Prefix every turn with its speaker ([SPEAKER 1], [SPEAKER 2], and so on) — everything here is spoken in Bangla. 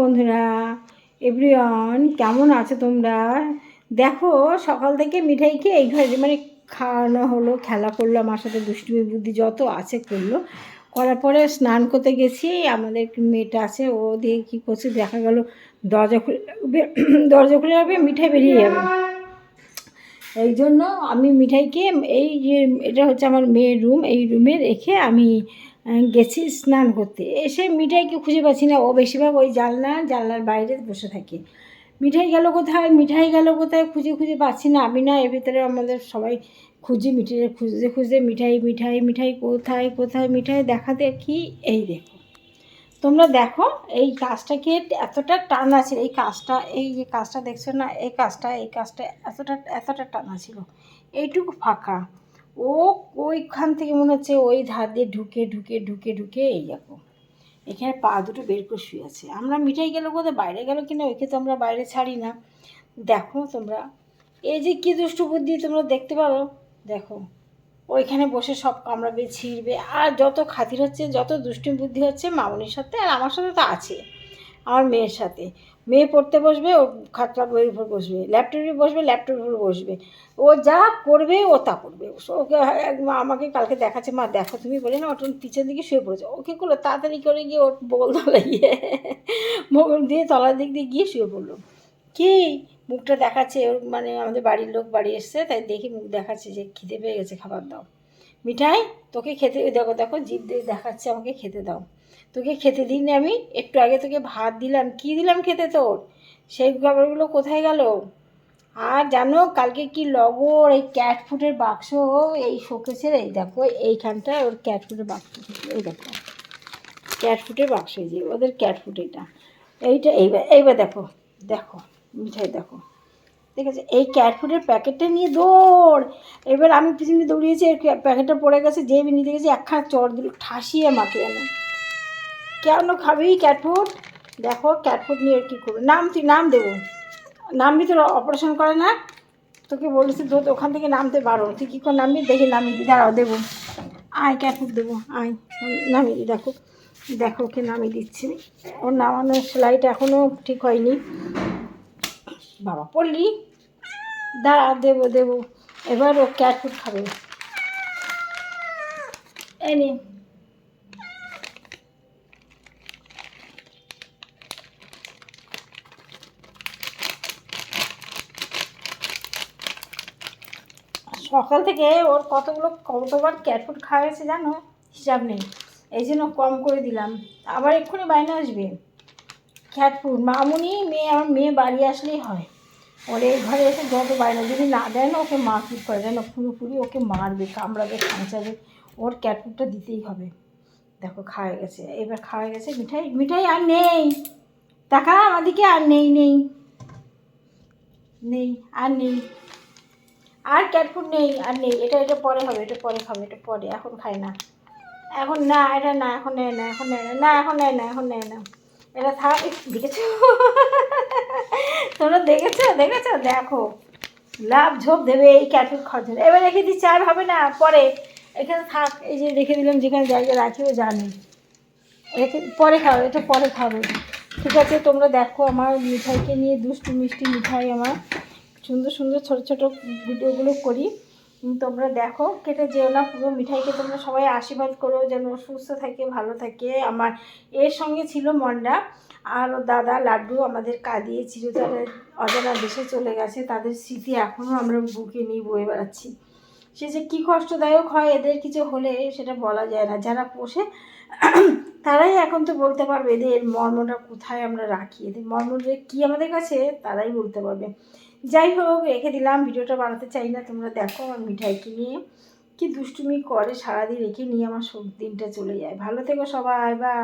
[SPEAKER 1] বন্ধুরা এভরিওয়ান কেমন আছো তোমরা? দেখো, সকাল থেকে মিঠাই খেয়ে এই ঘরে মানে খাওয়ানো হলো, খেলা করল, আমার সাথে দুষ্টুমি, বুদ্ধি যত আছে করল। করার পরে স্নান করতে গেছি, আমাদের মেয়েটা আছে, ও দিয়ে কী করছে, দেখা গেল দরজা খুলে দরজা খুলে রাখবে মিঠাই বেরিয়ে যাবে। এই জন্য আমি মিঠাইকে এই যে, এটা হচ্ছে আমার মেয়ের রুম এই রুমে রেখে আমি গেছি স্নান করতে। এসে মিঠাইকে খুঁজে পাচ্ছি না। ও বেশিরভাগ ওই জানলা জানলার বাইরে বসে থাকে। মিঠাই গেল কোথায়? মিঠাই গেল কোথায়? খুঁজে খুঁজে পাচ্ছি না। আমি না, এর ভিতরে আমাদের সবাই খুঁজি মিঠাই খুঁজতে খুঁজতে মিঠাই মিঠাই মিঠাই কোথায় কোথায়? মিঠাই দেখা দেখি, এই দেখো। তোমরা দেখো, এই কাজটাকে এতটা টান আছে, এই কাজটা, এই যে কাজটা দেখছ না, এই কাজটা এই কাজটা এতটা এতটা টানা ছিল এইটুকু ফাঁকা। ও ওইখান থেকে মনে হচ্ছে ওই ধার দিয়ে ঢুকে ঢুকে ঢুকে ঢুকে এই দেখো। এখানে পা দুটো বের করে শুয়ে আছে। আমরা মিঠাই গেল কোথায়? বাইরে গেল কিনা? ওইকে তো আমরা বাইরে ছাড়ি না। দেখো তোমরা। এই যে কী দুষ্টু বুদ্ধি তোমরা দেখতে পারো? দেখো। ওইখানে বসে সব কামড়াবে, ছিঁড়বে। আর যত খাতির হচ্ছে, যত দুষ্টু বুদ্ধি হচ্ছে মামনির সাথে আর আমার সাথে তো আছে। আমার মেয়ের সাথে। মেয়ে পড়তে বসবে, ও খাতলা বইয়ের উপর বসবে, ল্যাপটপে বসবে, ল্যাপটপের উপর বসবে। ও যা করবে, ও তা করবে। ওকে আমাকে কালকে দেখাচ্ছে, মা, দেখো তুমি বলে না ওটা পিছন দিকে শুয়ে পড়েছে। ওকে করল, তাড়াতাড়ি করে গিয়ে ওর বগল তলায় গিয়ে বগল দিয়ে তলার দিক দিয়ে গিয়ে শুয়ে পড়ল। কি? মুখটা দেখাচ্ছে, ওর মানে আমাদের বাড়ির লোক বাড়ি এসছে, তাই দেখি মুখ দেখাচ্ছে যে খিদে পেয়ে গেছে, খাবার দাও। মিঠাই, তোকে খেতে দেখো দেখো, জিভ দিয়ে দেখাচ্ছে, আমাকে খেতে দাও। তোকে খেতে দিইনি আমি, একটু আগে তোকে ভাত দিলাম, কি দিলাম খেতে তোর? সেই খাবারগুলো কোথায় গেল? আর জানো, কালকে কি লগর, এই ক্যাট ফুডের বাক্স, এই শোকেসের এই দেখো এইখানটায় ওর ক্যাট ফুডের বাক্স, এই দেখো। ক্যাট ফুডের বাক্স, এই যে, ওদের ক্যাট ফুড এইটা, এইবার এইবার দেখো দেখো, মিঠাই দেখো। ঠিক আছে, এই ক্যাট ফুডের প্যাকেটটা নিয়ে দৌড়। এবার আমি পিছনে দৌড়িয়েছি প্যাকেটটা পড়ে গেছে যে আমি নিতে গেছি, একখানা চর দিল, ঠাসিয়ে মাকে যেন কেন খাবি ক্যাটফুড দেখো ক্যাটফুড নিয়ে কী করবে। নাম তুই, নাম দেবো। নামবি তোর অপারেশন করে না। তোকে বলেছি তো ওখান থেকে নামতে পারো তুই কী করে নামবি? দেখি নামিয়ে দি দাঁড়াও, দেবো। আয় ক্যাটফুড দেবো। আয় নামিয়ে দি দেখো। দেখো ওকে নামিয়ে দিচ্ছি। ওর নামানোর সেলাইটা এখনও ঠিক হয়নি। বাবা, পড়লি? দাঁড়া, দেবো দেবো। এবার ও ক্যাট ফুড খাবে। এই নে। সকাল থেকে ওর কতগুলো কতবার ক্যাট ফুড খাওয়া গেছে জানো? হিসাব নেই। এই জন্য কম করে দিলাম। আবার এক্ষুনি বাইরে আসবে। ক্যাট ফুড, মামুনি, মেয়ে, আমার মেয়ে বাড়ি আসলেই হয়। ওর এই ঘরে এসে যত বাইরে যদি না দেয় না, ওকে মা কী করে যেন পুরোপুরি ওকে মারবে, কামড়াবে, খাঁচাবে, ওর ক্যাট ফুডটা দিতেই হবে। দেখো, খাওয়া গেছে। এবার খাওয়া গেছে, মিঠাই মিঠাই আর নেই। টাকা আমাদিকে আর নেই নেই। নেই, আর নেই। আর ক্যাট ফুড নেই, আর নেই। এটা এটা পরে হবে, এটা পরে খাবে, এটা পরে, এখন খায় না। এখন না, এটা না, এখন নেয় না, এখন নেয় না না, এখন নেয় না, এখন নেয় না। এটা থাক দেখেছ? তোমরা দেখেছ? দেখেছ? দেখো। লাভ ঝোপ দেবে এই ক্যাটের খরচা এবার রেখে দিচ্ছি, আর হবে না। পরে। এখানে থাক, এই যে রেখে দিলাম, যেখানে জায়গায় রাখি ও জানি। রেখে, পরে খাবে এটা পরে খাবে। ঠিক আছে, তোমরা দেখো আমার মিঠাইকে নিয়ে, দুষ্টু মিষ্টি মিঠাই আমার। সুন্দর সুন্দর ছোট ছোট ভিডিওগুলো করি। তোমরা দেখো, কেটে যেও না, পুরো মিঠাইকে তোমরা সবাই আশীর্বাদ করো, যেন সুস্থ থাকে, ভালো থাকে। আমার এর সঙ্গে ছিল মন্ডা আর দাদা লাড্ডু আমাদের কাঁদিয়ে চিরতরে অজানা দেশে চলে গেছে। তাদের স্মৃতি এখনও আমরা বুকে নিয়ে বয়ে বেড়াচ্ছি। সে যে কী কষ্টদায়ক হয়, এদের কিছু হলে সেটা বলা যায় না। যারা পোষে, তারাই এখন তো বলতে পারবে এদের মর্মটা কোথায় আমরা রাখি। এদের মর্মটা কী আমাদের কাছে, তারাই বলতে পারবে। যাই হোক, রেখে দিলাম, ভিডিওটা বানাতে চাই না, তোমরা দেখো আমার মিঠাইকে নিয়ে। কি দুষ্টুমি করে সারাদিন রেখে নিয়ে আমার দিনটা চলে যায়। ভালো থেকো সবাই বা